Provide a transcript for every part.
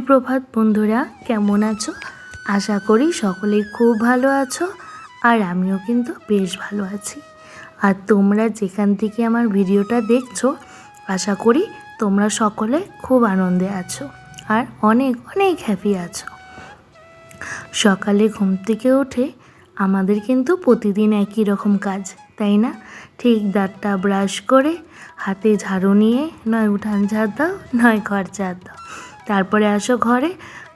সুপ্রভাত বন্ধুরা, কেমন আছো? আশা করি সকলেই খুব ভালো আছো আর আমিও কিন্তু বেশ ভালো আছি। আর তোমরা যেখান থেকে আমার ভিডিওটা দেখছ, আশা করি তোমরা সকলে খুব আনন্দে আছো আর অনেক অনেক হ্যাপি আছো। সকালে ঘুম থেকে উঠে আমাদের কিন্তু প্রতিদিন একই রকম কাজ, তাই না? ঠিক দাঁতটা ব্রাশ করে হাতে ঝাড়ু নিয়ে, নয় উঠান ঝাড় দাও, নয় ঘর ঝাড় দাও। তারপরে আসো ঘরে।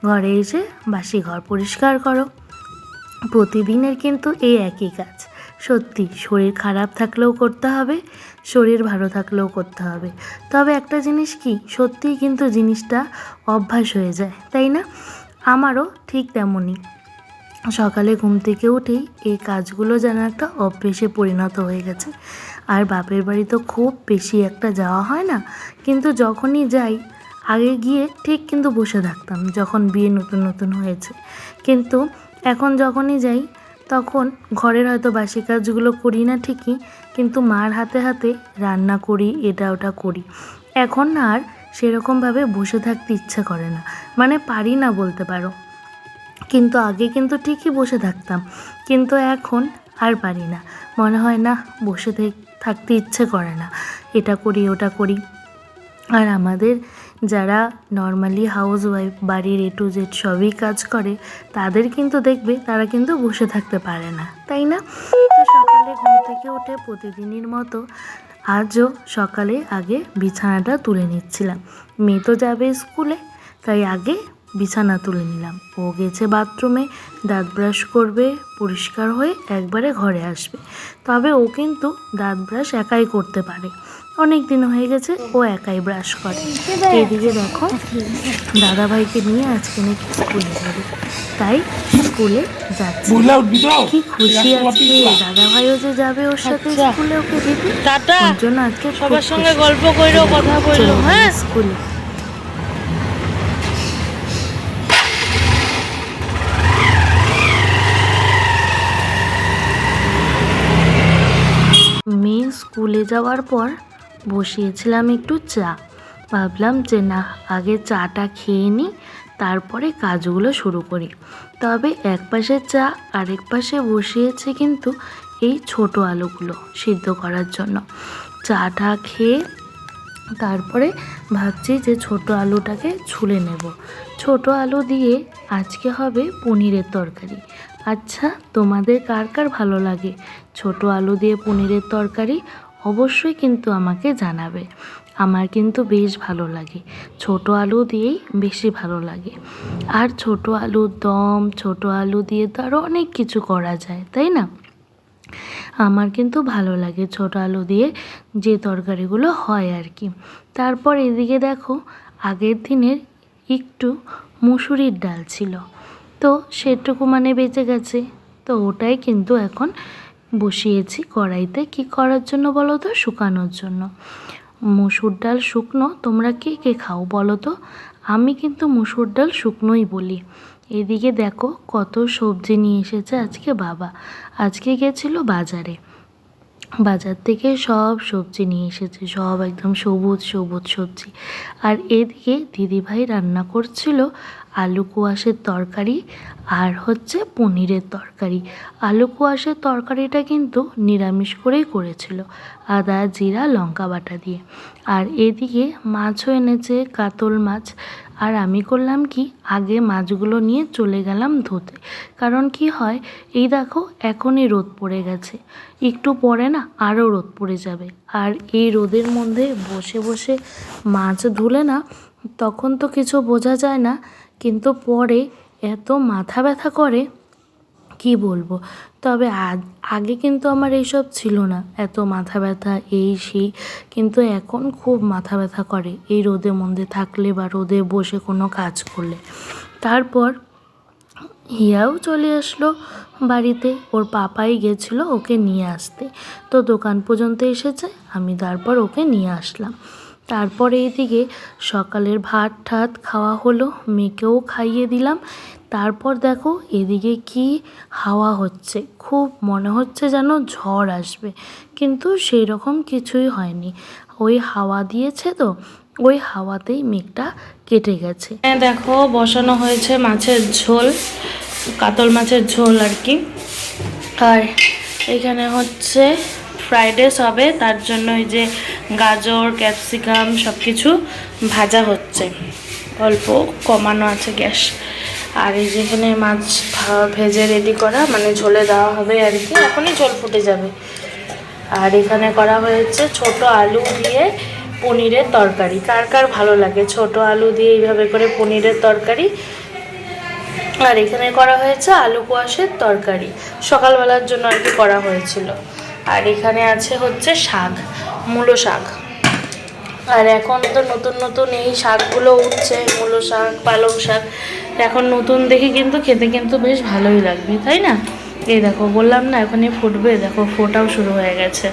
ঘরে এসে বাসি ঘর পরিষ্কার করো। প্রতিদিনের কিন্তু এই একই কাজ। সত্যি, শরীর খারাপ থাকলেও করতে হবে, শরীর ভালো থাকলেও করতে হবে। তবে একটা জিনিস কি, সত্যিই কিন্তু জিনিসটা অভ্যাস হয়ে যায়, তাই না? আমারও ঠিক তেমনই। সকালে ঘুম থেকে উঠেই এই কাজগুলো যেন একটা অভ্যেসে পরিণত হয়ে গেছে। আর বাপের বাড়ি তো খুব বেশি একটা যাওয়া হয় না। কিন্তু যখনই যাই আগে গিয়ে ঠিক কিন্তু বসে থাকতাম যখন বিয়ে নতুন নতুন হয়েছে। কিন্তু এখন যখনই যাই, তখন ঘরের হয়তো বাসি কাজগুলো করি না ঠিকই, কিন্তু মার হাতে হাতে রান্না করি, এটা ওটা করি। এখন আর সেরকমভাবে বসে থাকতে ইচ্ছে করে না। মানে পারি না বলতে পারো। কিন্তু আগে কিন্তু ঠিকই বসে থাকতাম। কিন্তু এখন আর পারি না। মনে হয় না বসে থাক- থাকতে ইচ্ছে করে না। এটা করি, ওটা করি। আর আমাদের যারা নর্মালি হাউস ওয়াইফ বাড়ির এ টু জেড সবই কাজ করে, তাদের কিন্তু দেখবে তারা কিন্তু বসে থাকতে পারে না, তাই না? সকালে ঘুম থেকে উঠে প্রতিদিনের মতো আজও সকালে আগে বিছানাটা তুলে নিচ্ছিলাম। মেয়ে তো যাবে স্কুলে, তাই আগে বিছানা তুলে নিলাম। ও গেছে বাথরুমে দাঁত ব্রাশ করবে, পরিষ্কার হয়ে একবারে ঘরে আসবে। তবে ও কিন্তু দাঁত ব্রাশ একাই করতে পারে। অনেক দিন হয়ে গেছে ও একাই ব্রাশ করে। এদিকে দেখো দাদাভাইকে নিয়ে আজকে নাকি স্কুলে যাবে। তাই স্কুলে যাচ্ছে। মহিলা উঠবি তো। কি খুশি আজকে দাদাভাইও যে যাবে ওর সাথে স্কুলে ওকে দিবি টাটা। ওর জন্য আজকে সবার সঙ্গে গল্প কইরো কথা বলল হ্যাঁ? স্কুলে মেয়ে স্কুলে যাওয়ার পর বসিয়েছিলাম একটু চা। ভাবলাম যে না, আগে চাটা খেয়ে নিই তারপরে কাজগুলো শুরু করি। তবে এক পাশে চা, আরেক পাশে বসিয়েছে কিন্তু এই ছোট আলুগুলো সিদ্ধ করার জন্য। চাটা খেয়ে তারপরে ভাবছি যে ছোট আলুটাকে ছুলে নেব। ছোট আলু দিয়ে আজকে হবে পনিরের তরকারি। আচ্ছা তোমাদের কার কার ভালো লাগে? ছোট আলু দিয়ে পনিরের তরকারি অবশ্যই কিন্তু আমাকে জানাবে। আমার কিন্তু বেশ ভালো লাগে। ছোট আলু দিয়েই বেশি ভালো লাগে। আর ছোট আলুর দম, ছোট আলু দিয়ে তো আরও অনেক কিছু করা যায়, তাই না? আমার কিন্তু ভালো লাগে ছোট আলু দিয়ে যে তরকারিগুলো হয় আর কি। তারপর এদিকে দেখো, আগের দিনের একটু মুসুরির ডাল ছিল। তো সেটুকু মানে বেঁচে গেছে। তো ওটাই কিন্তু এখন বসিয়েছি কড়াইতে। কি করার জন্য বলো তো? শুকানোর জন্য। মুসুর ডাল শুকনো, তোমরা কে কে খাও বলো তো? আমি কিন্তু মুসুর ডাল শুকনোই বলি। এদিকে দেখো, কত সবজি নিয়ে এসেছে আজকে বাবা। আজকে গেছিল বাজারে। বাজার থেকে সব সবজি নিয়ে এসেছে, সব একদম সবুজ সবুজ সবজি। আর এদিকে দিদিভাই রান্না করছিল আলু কুয়াশের তরকারি আর হচ্ছে পনিরের তরকারি। আলু কুয়াশের তরকারিটা কিন্তু নিরামিষ করেই করেছিল, আদা, জিরা, লঙ্কা বাটা দিয়ে। আর এদিকে মাছও এনেছে, কাতল মাছ আর আমি করলাম কি? আগে মাছগুলো নিয়ে চলে গেলাম ধুতে। কারণ কি হয়? এই দেখো, এখনই রোদ পড়ে গেছে। একটু পরে না আরও রোদ পড়ে যাবে। আর এই রোদের মধ্যে বসে বসে মাছ ধুলে না তখন তো কিছু বোঝা যায় না, কিন্তু পরে এত মাথা ব্যথা করে কি বলব? তবে আগে কিন্তু আমার এইসব ছিল না। এত মাথা ব্যথা, এই সেই। কিন্তু এখন খুব মাথা ব্যথা করে এই রোদে মধ্যে থাকলে বা রোদে বসে কোনো কাজ করলে। তারপর হিয়াও চলে আসলো বাড়িতে। ওর পাপাই গেছিল ওকে নিয়ে আসতে। তো দোকান পর্যন্ত এসেছে, আমি তারপর ওকে নিয়ে আসলাম। তারপরে এদিকে সকালের ভাত ঠাত খাওয়া হলো মেয়েকেও খাইয়ে দিলাম। তারপর দেখো এদিকে কি হাওয়া হচ্ছে, খুব মনে হচ্ছে যেন ঝড় আসবে, কিন্তু সেই রকম কিছুই হয়নি। ওই হাওয়া দিয়েছে তো, ওই হাওয়াতেই মেঘটা কেটে গেছে। হ্যাঁ দেখো বসানো হয়েছে মাছের ঝোল, কাতল মাছের ঝোল আর কি। আর এখানে হচ্ছে ফ্রাইড হবে, তার জন্য ওই যে গাজর, ক্যাপসিকাম সব কিছু ভাজা হচ্ছে। অল্প কমানো আছে গ্যাস। আর এই যেখানে মাছ ভেজে রেডি করা মানে ঝোলে দেওয়া হবে আর কি, এখনই ঝোল ফুটে যাবে। আর এখানে করা হয়েছে ছোট আলু দিয়ে পনিরের তরকারি। কার কার ভালো লাগে? ছোট আলু দিয়ে এইভাবে করে পনিরের তরকারি। আর এখানে করা হয়েছে আলু কোয়াশের তরকারি। সকালবেলার জন্য আর কি করা হয়েছিল। আর এখানে আছে হচ্ছে শাক। মূলো শাক। আর এখন তো নতুন নতুন এই শাকগুলো উঠছে, মূলো শাক, পালং শাক। এখন নতুন দেখে কিন্তু খেতে কিন্তু বেশ ভালোই লাগবে, তাই না? এই দেখো, বললাম না, এখনই ফুটবে, দেখো, ফোটাও শুরু হয়ে গেছে।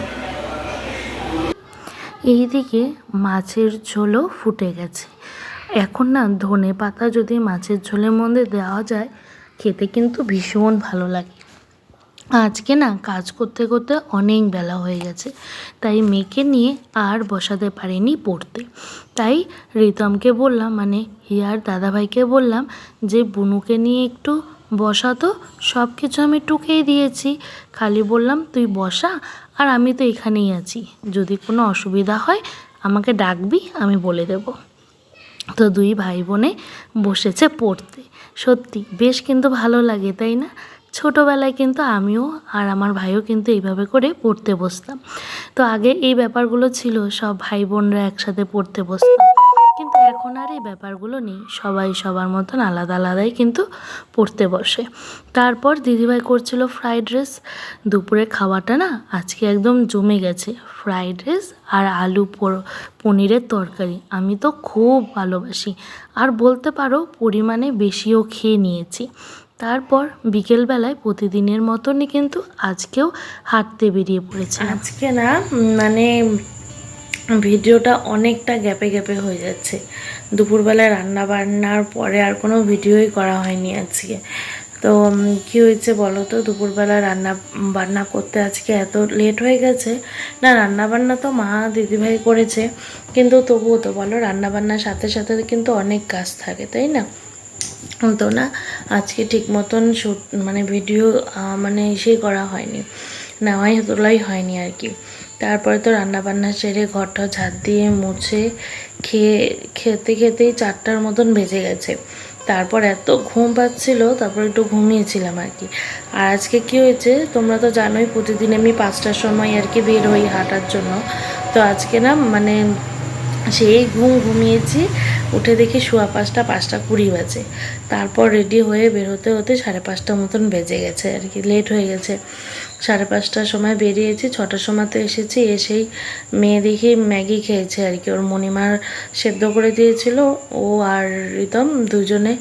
এইদিকে মাছের ঝোলও ফুটে গেছে। এখন না ধনে পাতা যদি মাছের ঝোলের মধ্যে দেওয়া যায়, খেতে কিন্তু ভীষণ ভালো লাগে। আজকে না কাজ করতে করতে অনেক বেলা হয়ে গেছে, তাই মেয়েকে নিয়ে আর বসাতে পারিনি পড়তে। তাই রিতমকে বললাম মানে হিয়ার দাদাভাইকে বললাম যে, বুনুকে নিয়ে একটু বসাতো সব কিছু আমি টুকেই দিয়েছি। খালি বললাম, তুই বসা আর আমি তো এখানেই আছি। যদি কোনো অসুবিধা হয় আমাকে ডাকবি, আমি বলে দেবো। তো দুই ভাই বোনে বসেছে পড়তে। সত্যি, বেশ কিন্তু ভালো লাগে, তাই না? ছোটোবেলায় কিন্তু আমিও আর আমার ভাইও কিন্তু এইভাবে করে পড়তে বসতাম। তো আগে এই ব্যাপারগুলো ছিল, সব ভাই বোনরা একসাথে পড়তে বসতাম। কিন্তু এখন আর এই ব্যাপারগুলো নেই, সবাই সবার মতন আলাদা আলাদাই কিন্তু পড়তে বসে। তারপর দিদিভাই করছিল ফ্রাইড রাইস। দুপুরে খাওয়াটা না আজকে একদম জমে গেছে। ফ্রাইড রাইস আর আলু পনিরের তরকারি। আমি তো খুব ভালোবাসি। আর বলতে পারো, পরিমাণে বেশিও খেয়ে নিয়েছি। তারপর বিকেলবেলায় প্রতিদিনের মতনই কিন্তু আজকেও হাঁটতে বেরিয়ে পড়েছে। আজকে না মানে ভিডিওটা অনেকটা গ্যাপে গ্যাপে হয়ে যাচ্ছে। দুপুরবেলায় রান্না বান্নার পরে আর কোনো ভিডিওই করা হয়নি আজকে। তো কি হয়েছে বলো তো? দুপুরবেলা রান্না বান্না করতে আজকে এত লেট হয়ে গেছে। না রান্না বান্না তো মা দিদিভাই করেছে। কিন্তু তবুও তো বলো রান্না বান্নার সাথে সাথে কিন্তু অনেক কাজ থাকে, তাই না? তো না। আজকে ঠিক মতন শুট মানে ভিডিও মানে ইসেই করা হয়নি। নেওয়াই তোলাই হয়নি আর কি। তারপরে তো রান্না বান্না সেরে ঘরটা ঝাড় দিয়ে মুছে খেয়ে, খেতে খেতেই চারটার মতন বেজে গেছে। তারপর এত ঘুম পাচ্ছিল, তারপর একটু ঘুমিয়েছিলাম আর কি। আর আজকে কি হয়েছে, তোমরা তো জানোই প্রতিদিন আমি পাঁচটার সময় আর কি বের হই হাঁটার জন্য। তো আজকে না মানে সেই ঘুম ঘুমিয়েছি, উঠে দেখি শোয়া পাঁচটা পাঁচটা কুড়ি বাজে। তারপর রেডি হয়ে বেরোতে হতে সাড়ে পাঁচটা মতন বেজে গেছে আর কি লেট হয়ে গেছে। সাড়ে পাঁচটার সময় বেরিয়েছি, ছটার সময় তো এসেছি, এসেই মেয়ে দেখি ম্যাগি খেয়েছে আর কি, ওর মণিমার সেদ্ধ করে দিয়েছিল, ও আর রিতম দুজনে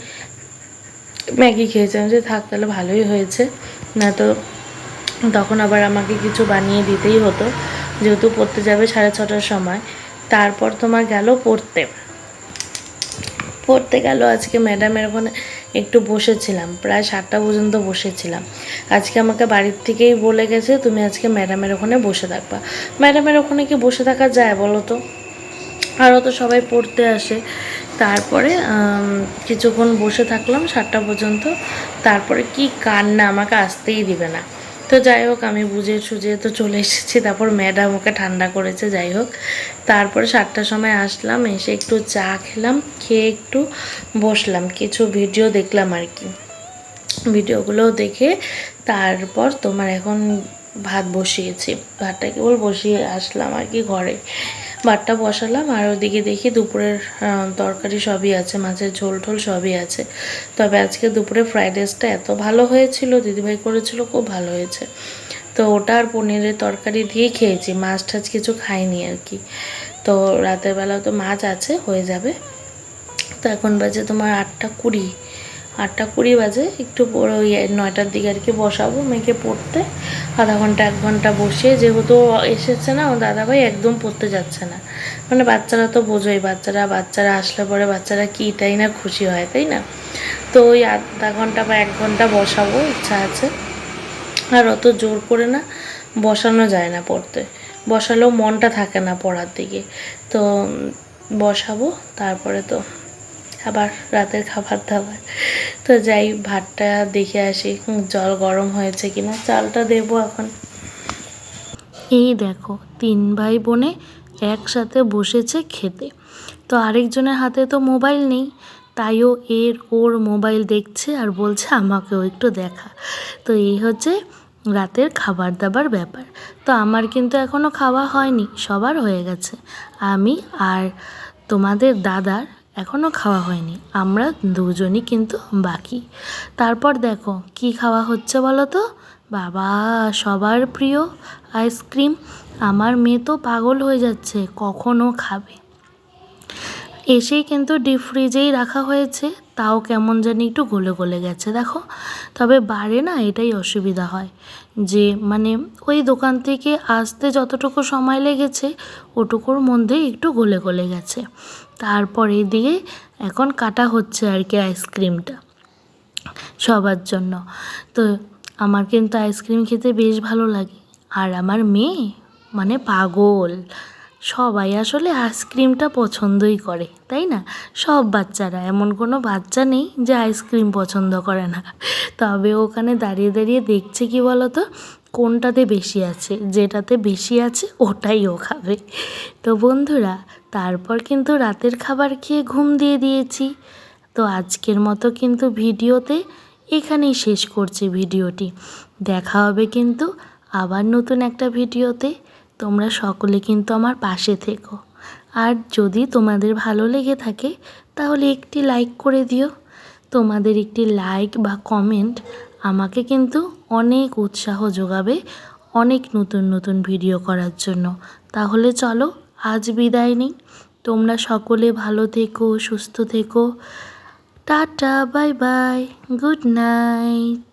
ম্যাগি খেয়েছে। আমি যে থাক তাহলে ভালোই হয়েছে। না তো তখন আবার আমাকে কিছু বানিয়ে দিতেই হতো, যেহেতু পড়তে যাবে সাড়ে ছটার সময়। তারপর তোমার গেল পড়তে। পড়তে গেল, আজকে ম্যাডামের ওখানে একটু বসেছিলাম, প্রায় সাতটা পর্যন্ত বসেছিলাম। আজকে আমাকে বাড়ির থেকেই বলে গেছে, তুমি আজকে ম্যাডামের ওখানে বসে থাকবা। ম্যাডামের ওখানে কি বসে থাকা যায় বলো তো? আরও তো সবাই পড়তে আসে। তারপরে কিছুক্ষণ বসে থাকলাম সাতটা পর্যন্ত। তারপরে কি কান্না আমাকে আসতেই দিবে না। তো যাই হোক, আমি বুঝে সুঝে তো চলে এসেছি। তারপর ম্যাডাম ওকে ঠান্ডা করেছে, যাই হোক। তারপরে সাতটার সময় আসলাম, এসে একটু চা খেলাম, খেয়ে একটু বসলাম। কিছু ভিডিও দেখলাম আর কি। ভিডিওগুলো দেখে তারপর তোমার এখন ভাত বসিয়েছি। ভাতটা কেবল বসিয়ে আসলাম আর কি ঘরে। ভাতটা বসালাম আর ওদিকে দেখি দুপুরের তরকারি সবই আছে, মাছের ঝোল টোল সবই আছে। তবে আজকে দুপুরে ফ্রাইড রাইসটা এত ভালো হয়েছিল, দিদিভাই করেছিল, খুব ভালো হয়েছে। তো ওটা আর পনিরের তরকারি দিয়ে খেয়েছি, মাছ টাছ কিছু খাইনি আর কি। তো রাতের বেলা তো মাছ আছে, হয়ে যাবে। তো এখন বাজে তোমার আটটা কুড়ি। আটটা কুড়ি বাজে, একটু ওই নয়টার দিকে আর কি বসাবো মেয়েকে পড়তে। আধা ঘণ্টা, এক ঘণ্টা বসিয়ে যেহেতু এসেছে না ও দাদাভাই একদম পড়তে যাচ্ছে না। মানে বাচ্চারা তো বোঝোই, বাচ্চারা বাচ্চারা আসলে পরে বাচ্চারা কীটাই না খুশি হয়, তাই না? তো ওই আধা ঘণ্টা বা এক ঘণ্টা বসাবো, ইচ্ছা আছে। আর অত জোর করে না বসানো যায় না পড়তে। বসালেও মনটা থাকে না পড়ার দিকে। তো বসাবো, তারপরে তো আবার রাতের খাবার দাবার। তো যাই, ভাতটা দেখে আসি জল গরম হয়েছে কিনা। চালটা দেবো এখন। এই দেখো, তিন ভাই বোনে একসাথে বসেছে খেতে। তো আরেকজনের হাতে তো মোবাইল নেই, তাইও এর ওর মোবাইল দেখছে আর বলছে, আমাকেও একটু দেখা। তো এই হচ্ছে রাতের খাবার দাবার ব্যাপার। তো আমার কিন্তু এখনও খাওয়া হয়নি, সবার হয়ে গেছে। আমি আর তোমাদের দাদার এখনও খাওয়া হয়নি। আমরা দুজনই কিন্তু বাকি। তারপর দেখো, কি খাওয়া হচ্ছে বলো তো বাবা, সবার প্রিয় আইসক্রিম। আমার মেয়ে তো পাগল হয়ে যাচ্ছে কখনও খাবে। এসেই কিন্তু ডিপ ফ্রিজেই রাখা হয়েছে, তাও কেমন জানি একটু গলে গলে গেছে, দেখো। তবে বাড়ে না এটাই অসুবিধা হয়। যে মানে ওই দোকান থেকে আসতে যতটুকু সময় লেগেছে, ওটুকুর মধ্যে একটু গলে গলে গেছে। তারপরে দিয়ে এখন কাটা হচ্ছে আর কি আইসক্রিমটা সবার জন্য। তো আমার কিন্তু আইসক্রিম খেতে বেশ ভালো লাগে। আর আমার মেয়ে মানে পাগল। সবাই আসলে আইসক্রিমটা পছন্দই করে, তাই না? সব বাচ্চারা, এমন কোনো বাচ্চা নেই যে আইসক্রিম পছন্দ করে না। তবে ওখানে দাঁড়িয়ে দাঁড়িয়ে দেখছে কি বলো তো কোনটাতে বেশি আছে, যেটাতে বেশি আছে ওটাই ও খাবে। তো বন্ধুরা, তারপর কিন্তু রাতের খাবার খেয়ে ঘুম দিয়ে দিয়েছি। তো আজকের মতো কিন্তু ভিডিওতে এখানেই শেষ করছি ভিডিওটি। দেখা হবে কিন্তু আবার নতুন একটা ভিডিওতে। তোমরা সকলে কিন্তু আমার পাশে থেকো। আর যদি তোমাদের ভালো লেগে থাকে, তাহলে একটি লাইক করে দিও। তোমাদের একটি লাইক বা কমেন্ট আমাকে কিন্তু অনেক উৎসাহ যোগাবে অনেক নতুন নতুন ভিডিও করার জন্য। তাহলে চলো, আজ বিদায় নিই। তোমরা সকলে ভালো থেকো, সুস্থ থেকো। Tata bye bye good night